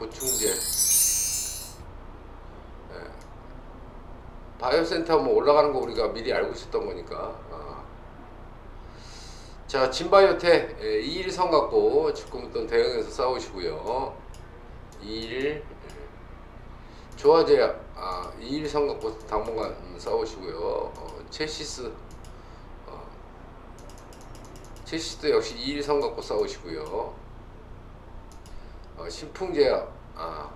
고충제. 예. 바이오센터 뭐 올라가는 거 우리가 미리 알고 있었던 거니까. 아. 자, 진바이오테 예, 2일 선 갖고 지금부터 대응해서 싸우시고요. 2일 조화제약 아, 2일 선 갖고 당분간 음, 싸우시고요. 어, 체시스 어, 체시스도 역시 2일 선 갖고 싸우시고요. 어, 신풍제약 아,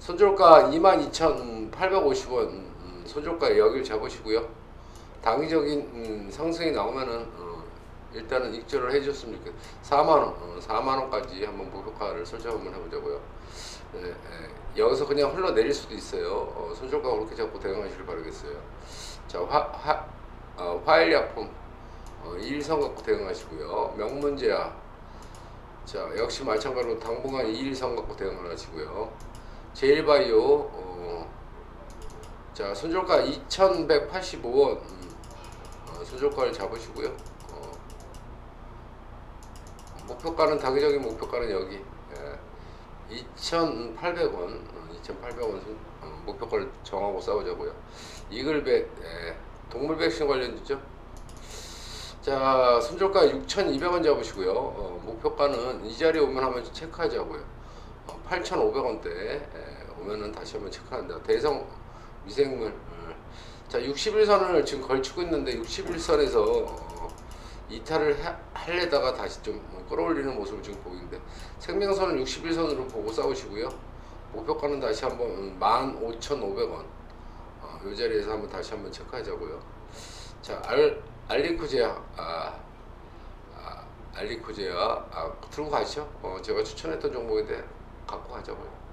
손절가 22,850원 음, 손절가 여기를 잡으시고요. 당위적인 음, 상승이 나오면은 어, 일단은 익절을 해줬으면 좋겠어요. 4만 원, 어, 4만 원까지 한번 목표가를 설정 한번 해보자고요. 예, 예. 여기서 그냥 흘러내릴 수도 있어요. 어, 손절가 그렇게 잡고 대응하시길 바라겠어요. 자, 화, 화, 어, 화일약품 어, 2일선 갖고 대응하시고요. 명문제약 자, 역시 마찬가지로 당분간 2일선 갖고 대응을 하시고요. 제일바이오 어, 자, 손절가 2,185원 음, 어, 손절가를 잡으시고요. 어, 목표가는 단기적인 목표가는 여기 예, 2,800원, 2,800원 어, 목표가를 정하고 싸우자고요. 이글백 예, 동물 백신 관련주죠. 자, 손절가 6,200원 잡으시고요. 어, 목표가는 이 자리에 오면 한번 체크하자고요. 어, 8,500원대 예, 오면은 다시 한번 체크한다. 대성 미생물. 어. 자, 61선을 지금 걸치고 있는데 61선에서 어, 이탈을 하, 하려다가 다시 좀 끌어올리는 모습을 지금 보이는데 생명선은 61선으로 보고 싸우시고요. 목표가는 다시 한번 음, 15,500원. 어, 이 자리에서 한번 다시 한번 체크하자고요. 자, 알, 알리코제 아, 아, 아, 알리코제아, 아, 들고 가시죠. 어, 제가 추천했던 종목인데 갖고 가자고요.